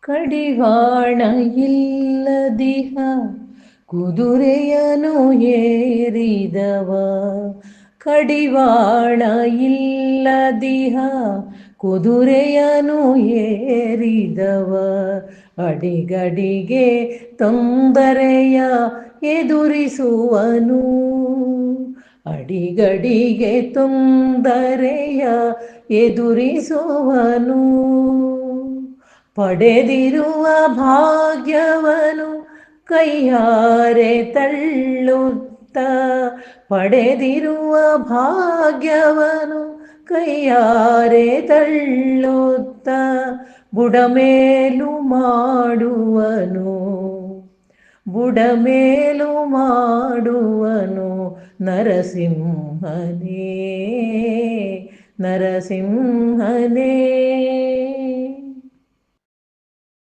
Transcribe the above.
ಕಡಿವಾಣ ಇಲ್ಲದಿಹ ಕುದುರೆಯನು ಏರಿದವ. ಕಡಿವಾಣ ಇಲ್ಲದಿಹ ಕುದುರೆಯನು ಏರಿದವ. ಅಡಿಗಡಿಗೆ ತೊಂದರೆಯ ಎದುರಿಸುವನು. ಅಡಿಗಡಿಗೆ ತೊಂದರೆಯ ಎದುರಿಸುವನು. ಪಡೆದಿರುವ ಭಾಗ್ಯವನು ಕೈಯಾರೆ ತಳ್ಳುತ್ತ. ಪಡೆದಿರುವ ಭಾಗ್ಯವನು ಕೈಯಾರೆ ತಳ್ಳುತ್ತ. ಬುಡಮೇಲು ಮಾಡುವನು ಬುಡಮೇಲು ಮಾಡುವನು ನರಸಿಂಹನೇ ನರಸಿಂಹನೇ.